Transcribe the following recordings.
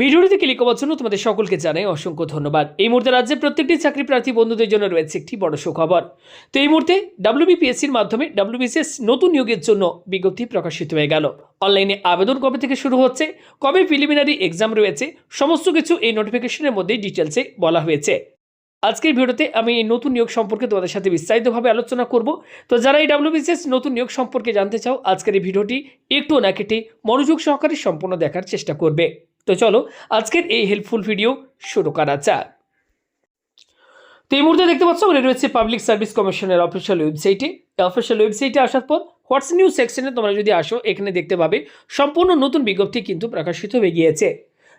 ভিডিওটিতে ক্লিক করার জন্য তোমাদের সকলকে জানাই অসংখ্য ধন্যবাদ। এই মুহূর্তে রাজ্যে প্রত্যেকটি চাকরি প্রার্থী বন্ধুদের জন্য রয়েছে একটি বড় সুখবর। তো এই মুহূর্তে ডাব্লিউবিপিএসসির মাধ্যমে ডাব্লিউবিসিএস নতুন নিয়োগের জন্য বিজ্ঞপ্তি প্রকাশিত হয়ে গেল। অনলাইনে আবেদন কবে থেকে শুরু হচ্ছে, কবে প্রিলিমিনারি এক্সাম রয়েছে, সমস্ত কিছু এই নোটিফিকেশনের মধ্যে ডিটেলসে বলা হয়েছে। আজকের ভিডিওতে আমি এই নতুন নিয়োগ সম্পর্কে তোমাদের সাথে বিস্তারিতভাবে আলোচনা করব। তো যারা এই ডাব্লিউবিসিএস নতুন নিয়োগ সম্পর্কে জানতে চাও, আজকের এই ভিডিওটি একটু না কেটে মনোযোগ সহকারে সম্পূর্ণ দেখার চেষ্টা করবে। তো চলো, আজকের এই হেল্পফুল ভিডিও শুরু করা যাক। তো এই মুহূর্তে দেখতে পাচ্ছ আমরা রয়েছে পাবলিক সার্ভিস কমিশনের অফিসিয়াল ওয়েবসাইটে অফিসিয়াল ওয়েবসাইটে আসার পর হোয়াটস নিউজ সেকশনে তোমরা যদি আসো, এখানে দেখতে পাবে সম্পূর্ণ নতুন বিজ্ঞপ্তি কিন্তু প্রকাশিত হয়ে গিয়েছে।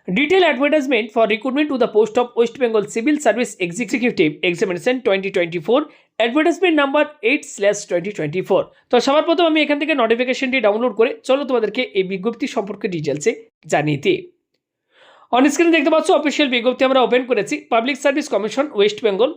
Detail advertisement for recruitment to the post of West Bengal civil service executive examination twenty twenty four advertisement number eight slash twenty twenty four তো সবার প্রথম আমি এখান থেকে নোটিফিকেশনটি ডাউনলোড করে চলো তোমাদেরকে এই বিজ্ঞপ্তি সম্পর্কে ডিটেলসে জানিয়ে দিই। অন স্ক্রিনে দেখতে পাচ্ছ অফিসিয়াল বিজ্ঞপ্তি আমরা ওপেন করেছি public service commission West Bengal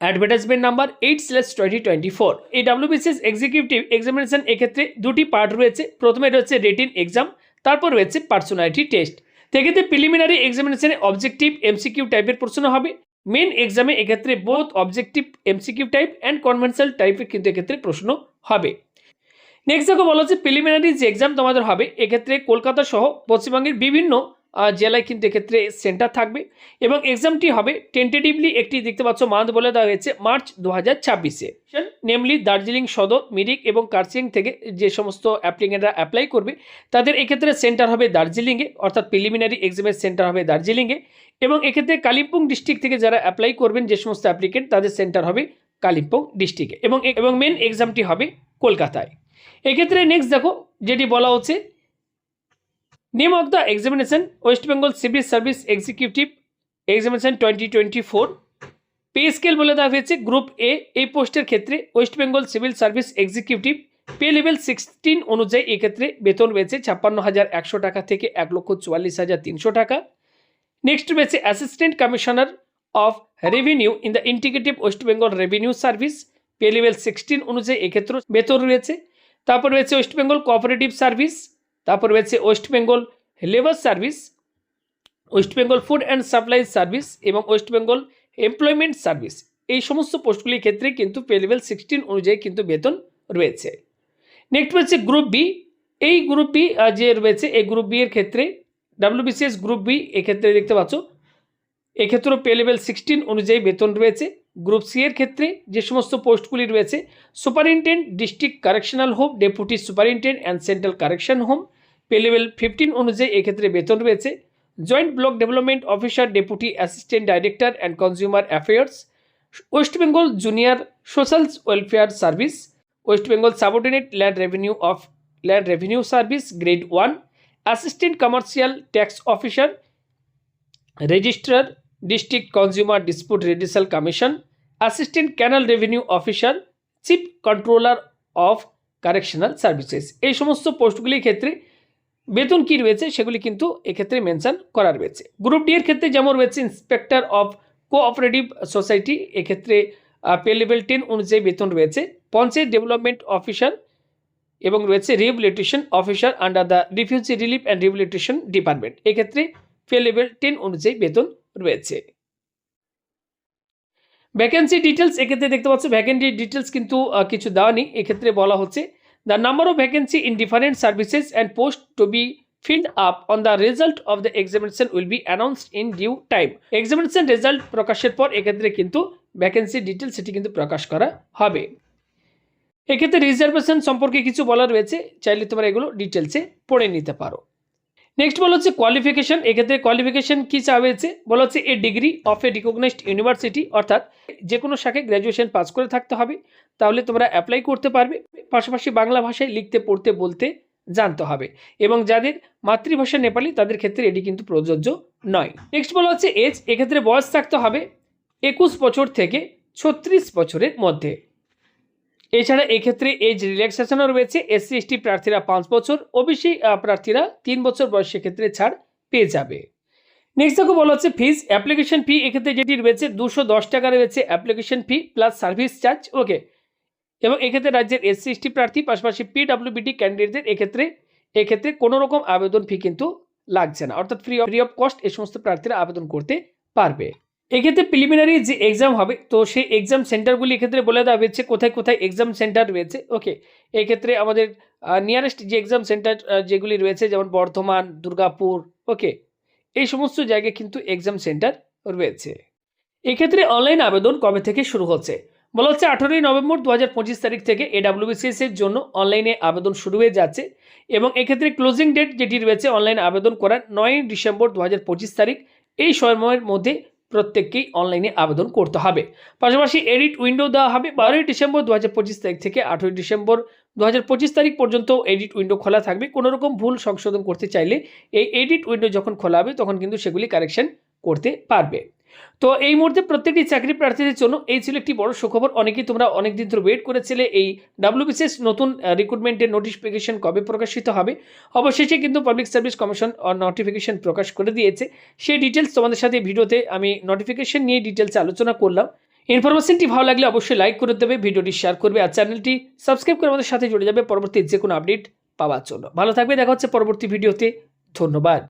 advertisement number eight slash twenty twenty four এই ডাব্লিউবিসিএস এক্সিকিউটিভ এক্সামিনেশন এক্ষেত্রে দুটি পার্ট রয়েছে। প্রথমে রয়েছে রিটিন এক্সাম তারপর রয়েছে পার্সোনালিটি টেস্ট সেক্ষেত্রে প্রিলিমিনারি এক্সামিনেশনে অবজেক্টিভ এমসিকিউ টাইপের প্রশ্ন হবে। মেন এক্সামে এক্ষেত্রে both objective MCQ type and conventional টাইপের কিন্তু এক্ষেত্রে প্রশ্ন হবে। নেক্সট দেখো বলা হচ্ছে প্রিলিমিনারি যে এক্সাম তোমাদের হবে, এক্ষেত্রে কলকাতা সহ পশ্চিমবঙ্গের বিভিন্ন জেলায় কিন্তু এক্ষেত্রে সেন্টার থাকবে এবং এক্সামটি হবে টেন্টেটিভলি একটি, দেখতে পাচ্ছ মান্থ বলে দেওয়া হয়েছে মার্চ দু হাজার ছাব্বিশে। নেমলি দার্জিলিং সদর মিরিক এবং কার্সিং থেকে যে সমস্ত অ্যাপ্লিকেন্টরা অ্যাপ্লাই করবে, তাদের এক্ষেত্রে সেন্টার হবে দার্জিলিংয়ে অর্থাৎ প্রিলিমিনারি এক্সামের সেন্টার হবে দার্জিলিংয়ে এবং এক্ষেত্রে কালিম্পং ডিস্ট্রিক্ট থেকে যারা অ্যাপ্লাই করবেন যে সমস্ত অ্যাপ্লিকেন্ট তাদের সেন্টার হবে কালিম্পং ডিস্ট্রিক্টে এবং এবং মেন এক্সামটি হবে কলকাতায়। এক্ষেত্রে নেক্সট দেখো, যেটি বলা হচ্ছে name of the examination West Bengal civil service executive examination twenty twenty four pay scale বলে দেওয়া হয়েছে গ্রুপ এ এই পোস্টের ক্ষেত্রে West Bengal civil service executive pay level sixteen অনুযায়ী এক্ষেত্রে বেতন রয়েছে ছাপ্পান্ন হাজার একশো টাকা থেকে এক লক্ষ চুয়াল্লিশ হাজার তিনশো টাকা। নেক্সট রয়েছে assistant commissioner of revenue in the integrative West Bengal revenue service pay level sixteen অনুযায়ী এক্ষেত্রে বেতন রয়েছে। তারপর রয়েছে ওয়েস্ট বেঙ্গল কোঅপারেটিভ সার্ভিস তারপর রয়েছে West Bengal labour service, West Bengal food and supply service এবং ওয়েস্ট বেঙ্গল এমপ্লয়মেন্ট সার্ভিস। এই সমস্ত পোস্টগুলির ক্ষেত্রে কিন্তু পে লেভেল সিক্সটিন অনুযায়ী কিন্তু বেতন রয়েছে। নেক্সট রয়েছে গ্রুপ বি এই গ্রুপ বি যে রয়েছে, এই গ্রুপ বি এর ক্ষেত্রে ডাব্লিউবিসিএস গ্রুপ বি এক্ষেত্রে দেখতে পাচ্ছ, এক্ষেত্রেও পে লেভেল সিক্সটিন অনুযায়ী বেতন রয়েছে। গ্রুপ সি এর ক্ষেত্রে যে সমস্ত পোস্টগুলি রয়েছে superintendent district correctional home, deputy superintendent and central correction home, pay level fifteen অনুযায়ী এক্ষেত্রে বেতন রয়েছে, joint block development officer, deputy assistant director and consumer affairs, West Bengal junior social welfare service, West Bengal subordinate land revenue of land revenue service grade one, assistant commercial tax officer, registrar district consumer dispute redressal commission assistant canal revenue officer chief controller of correctional services এই সমস্ত পোস্টগুলির ক্ষেত্রে বেতন কী রয়েছে সেগুলি কিন্তু এক্ষেত্রে mention করা রয়েছে। গ্রুপ ডি এর ক্ষেত্রে যেমন রয়েছে ইন্সপেক্টর অফ কোঅপারেটিভ সোসাইটি এক্ষেত্রে পে লেভেল টেন অনুযায়ী বেতন রয়েছে। পঞ্চায়েত ডেভেলপমেন্ট অফিসার এবং রয়েছে rehabilitation officer under the refugee relief and rehabilitation department এক্ষেত্রে পে লেভেল টেন অনুযায়ী বেতন রয়েছে। ভ্যাকেন্সি ডিটেলস এক্ষেত্রে দেখতে পাচ্ছ ভ্যাকেন্সি ডিটেলস কিন্তু কিছু দেওয়া নেই। এক্ষেত্রে বলা হচ্ছে the number of vacancy in different services and post to be filled up on the result of the examination will be announced in due time examination result প্রকাশের পর এক্ষেত্রে কিন্তু ভ্যাকেন্সি ডিটেলস সেটি কিন্তু প্রকাশ করা হবে। এক্ষেত্রে রিজার্ভেশন সম্পর্কে কিছু বলা রয়েছে, চাইলে তোমরা এগুলো ডিটেলসে পড়ে নিতে পারো। নেক্সট বলা হচ্ছে কোয়ালিফিকেশন এক্ষেত্রে কোয়ালিফিকেশন কী চাওয়া হয়েছে? বলা হচ্ছে a degree of a recognised university অর্থাৎ যে কোনো শাখায় গ্র্যাজুয়েশন পাস করে থাকতে হবে। তাহলে তোমরা অ্যাপ্লাই করতে পারবে, পাশাপাশি বাংলা ভাষায় লিখতে, পড়তে, বলতে জানতে হবে। এবং যাদের মাতৃভাষা নেপালি, তাদের ক্ষেত্রে এটি কিন্তু প্রযোজ্য নয়। নেক্সট বলা হচ্ছে এজ এক্ষেত্রে বয়স থাকতে হবে একুশ বছর থেকে ছত্রিশ বছরের মধ্যে। এছাড়া এক্ষেত্রে এজ রিল্যাক্সেশনও রয়েছে এসসি এসটি প্রার্থীরা পাঁচ বছর ওবিসি প্রার্থীরা তিন বছর বয়সের ক্ষেত্রে ছাড় পেয়ে যাবে। নেক্সট দেখো বলা হচ্ছে ফিজ অ্যাপ্লিকেশন ফি এক্ষেত্রে যেটি রয়েছে দুশো দশ টাকা রয়েছে application fee plus service charge okay এবং এক্ষেত্রে রাজ্যের এসসি এসটি প্রার্থী, পাশাপাশি পিডাব্লিউবিটি ক্যান্ডিডেটদের এক্ষেত্রে এক্ষেত্রে কোনো রকম আবেদন ফি কিন্তু লাগছে না। অর্থাৎ free of free of cost এই সমস্ত প্রার্থীরা আবেদন করতে পারবে। এক্ষেত্রে প্রিলিমিনারি যে এক্সাম হবে, তো সেই এক্সাম সেন্টারগুলি এক্ষেত্রে বলে দেওয়া হয়েছে কোথায় কোথায় এক্সাম সেন্টার রয়েছে ওকে এক্ষেত্রে আমাদের নিয়ারেস্ট যে এক্সাম সেন্টার যেগুলি রয়েছে, যেমন বর্ধমান, দুর্গাপুর ওকে এই সমস্ত জায়গায় কিন্তু এক্সাম সেন্টার রয়েছে। এক্ষেত্রে অনলাইন আবেদন কবে থেকে শুরু হচ্ছে? বলা হচ্ছে আঠারোই নভেম্বর দু হাজার পঁচিশ তারিখ থেকে এডাব্লিউবিসিএস এর জন্য অনলাইনে আবেদন শুরু হয়ে যাচ্ছে এবং এক্ষেত্রে ক্লোজিং ডেট যেটি রয়েছে অনলাইন আবেদন করার নয় ডিসেম্বর দু হাজার পঁচিশ তারিখ, এই সময়ের মধ্যে প্রত্যেককেই অনলাইনে আবেদন করতে হবে। পাশাপাশি এডিট উইন্ডো দেওয়া হবে। বারোই ডিসেম্বর দু হাজার পঁচিশ তারিখ থেকে আঠেরোই ডিসেম্বর দু হাজার পঁচিশ তারিখ পর্যন্ত এডিট উইন্ডো খোলা থাকবে। কোনো রকম ভুল সংশোধন করতে চাইলে এই এডিট উইন্ডো যখন খোলা হবে, তখন কিন্তু সেগুলি কারেকশন করতে পারবে। তো এই মুহূর্তে প্রত্যেকটি চাকরি প্রার্থীদের জন্য এই ছিল একটি বড় সুখবর। অনেকেই তোমরা অনেক দিন ধরে ওয়েট করেছিলে এই ডাব্লিউবিসিএস নতুন রিক্রুটমেন্টের নোটিফিকেশন কবে প্রকাশিত হবে। অবশেষে কিন্তু পাবলিক সার্ভিস কমিশন নোটিফিকেশন প্রকাশ করে দিয়েছে। সেই ডিটেলস তোমাদের সাথে ভিডিওতে আমি নোটিফিকেশন নিয়ে ডিটেলস আলোচনা করলাম। ইনফরমেশনটি ভালো লাগলে অবশ্যই লাইক করে দেবে, ভিডিওটি শেয়ার করবে আর চ্যানেলটি সাবস্ক্রাইব করে আমাদের সাথে জুড়ে যাবে। পরবর্তী যে কোনো আপডেট পাওয়ার জন্য। ভালো থাকবে, দেখা হচ্ছে পরবর্তী ভিডিওতে ধন্যবাদ।